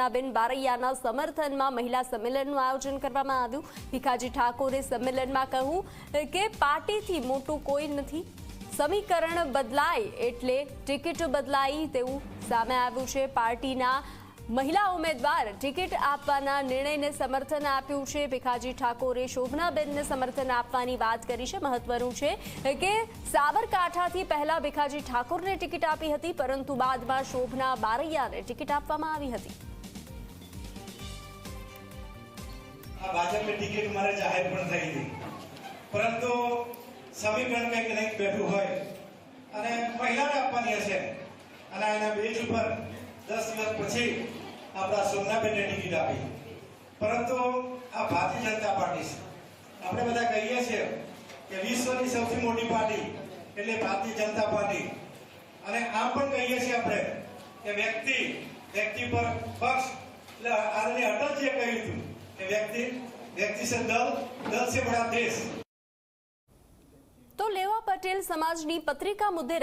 શોભનાબેન બારૈયાના સમર્થનમાં મહિલા સંમેલનનું આયોજન કરવામાં આવ્યું. ભીખાજી ઠાકોરે સંમેલનમાં કહ્યું કે પાર્ટીથી મોટું કોઈ નથી. સમીકરણ બદલાય એટલે ટિકિટ બદલાઈ તેવું સામે આવ્યું છે. પાર્ટીના મહિલા ઉમેદવાર ટિકિટ આપવાના નિર્ણયને સમર્થન આપ્યું છે. ભીખાજી ઠાકોરે શોભનાબેનને સમર્થન આપવાની વાત કરી છે. મહત્વનું છે કે સાબરકાંઠાથી પહેલા ભીખાજી ઠાકોરને ટિકિટ આપી હતી, પરંતુ બાદમાં શોભના બારૈયાને ટિકિટ આપવામાં આવી હતી. આ ભાજપની ટિકિટ મારે જાહેર પણ થઈ હતી પરંતુ સમીકરણ કંઈક નહીં બેઠું હોય અને મહિલાને આપવાની હશે. અને એના બેજ ઉપર દસ દિવસ પછી આપણા સોમનાબેનને ટિકિટ આપી. પરંતુ આ ભારતીય જનતા પાર્ટી છે. આપણે બધા કહીએ છીએ કે વિશ્વની સૌથી મોટી પાર્ટી એટલે ભારતીય જનતા પાર્ટી. અને આમ પણ કહીએ છીએ આપણે કે વ્યક્તિ વ્યક્તિ પર પક્ષ, એટલે આદરણીય અટલજીએ કહ્યું હતું તો લેવા પટેલ સમાજની પત્રિકા મુદ્દે